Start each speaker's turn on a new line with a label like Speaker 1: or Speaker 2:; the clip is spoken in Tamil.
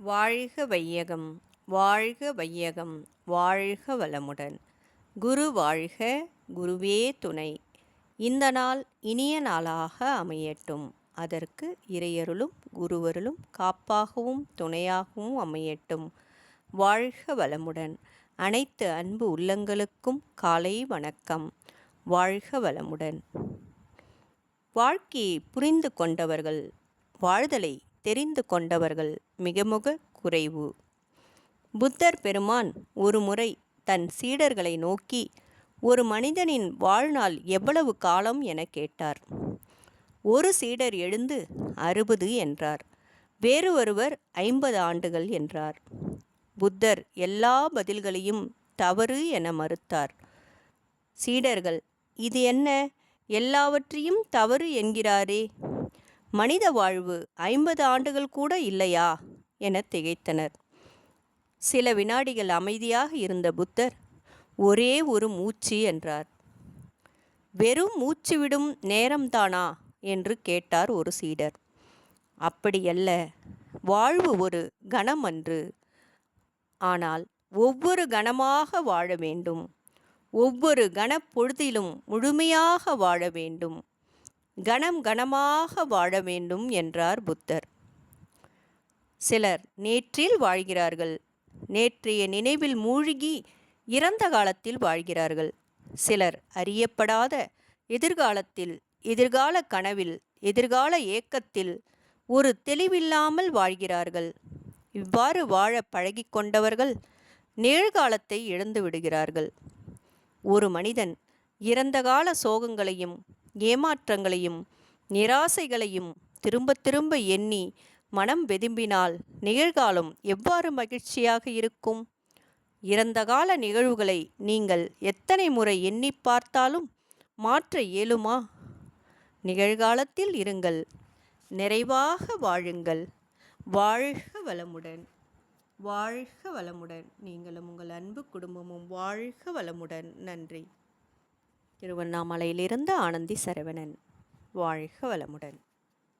Speaker 1: வாழ்க வையகம் வாழ்க வையகம் வாழ்க வளமுடன். குரு வாழ்க குருவே துணை. இந்த நாள் இனிய நாளாக அமையட்டும். அதற்கு இறையருளும் குருவருளும் காப்பாகவும் துணையாகவும் அமையட்டும். வாழ்க வளமுடன். அனைத்து அன்பு உள்ளங்களுக்கும் காலை வணக்கம். வாழ்க வளமுடன். வாழ்க்கையை புரிந்து கொண்டவர்கள் வாழ்தலை தெரிந்து கொண்டவர்கள் மிக மிக குறைவு. புத்தர் பெருமான் ஒரு முறை தன் சீடர்களை நோக்கி ஒரு மனிதனின் வாழ்நாள் எவ்வளவு காலம் என கேட்டார். ஒரு சீடர் எழுந்து அறுபது என்றார். வேறு ஒருவர் ஐம்பது ஆண்டுகள் என்றார். புத்தர் எல்லா பதில்களையும் தவறு என மறுத்தார். சீடர்கள் இது என்ன? எல்லாவற்றையும் தவறு என்கிறாரே. மனித வாழ்வு ஐம்பது ஆண்டுகள் கூட இல்லையா? என திகைத்தனர். சில வினாடிகள் அமைதியாக இருந்த புத்தர் ஒரே ஒரு மூச்சு என்றார். வெறும் மூச்சு விடும் நேரம்தானா என்று கேட்டார் ஒரு சீடர். அப்படியல்ல. வாழ்வு ஒரு கணம் அன்று. ஆனால் ஒவ்வொரு கணமாக வாழ வேண்டும். ஒவ்வொரு கணப்பொழுதிலும் முழுமையாக வாழ வேண்டும். கணம் கணமாக வாழ வேண்டும் என்றார் புத்தர். சிலர் நேற்றில் வாழ்கிறார்கள் நேற்றைய நினைவில் மூழ்கி இறந்த காலத்தில் வாழ்கிறார்கள். சிலர் அறியப்படாத எதிர்காலத்தில் எதிர்கால கனவில் எதிர்கால ஏக்கத்தில் ஒரு தெளிவில்லாமல் வாழ்கிறார்கள். இவ்வாறு வாழ பழகிக்கொண்டவர்கள் நிகழ்காலத்தை இழந்து விடுகிறார்கள். ஒரு மனிதன் இறந்த கால சோகங்களையும் ஏமாற்றங்களையும் நிராசைகளையும் திரும்ப திரும்ப எண்ணி மனம் வெதும்பினால் நிகழ்காலம் எவ்வாறு மகிழ்ச்சியாக இருக்கும்? இறந்த கால நிகழ்வுகளை நீங்கள் எத்தனை முறை எண்ணி பார்த்தாலும் மாற்ற இயலுமா? நிகழ்காலத்தில் இருங்கள் நிறைவாக வாழுங்கள். வாழ்க வளமுடன் வாழ்க வளமுடன். நீங்களும் உங்கள் அன்பு குடும்பமும் வாழ்க வளமுடன். நன்றி. திருவண்ணாமலையிலிருந்து ஆனந்தி சரவணன். வாழ்க வளமுடன்.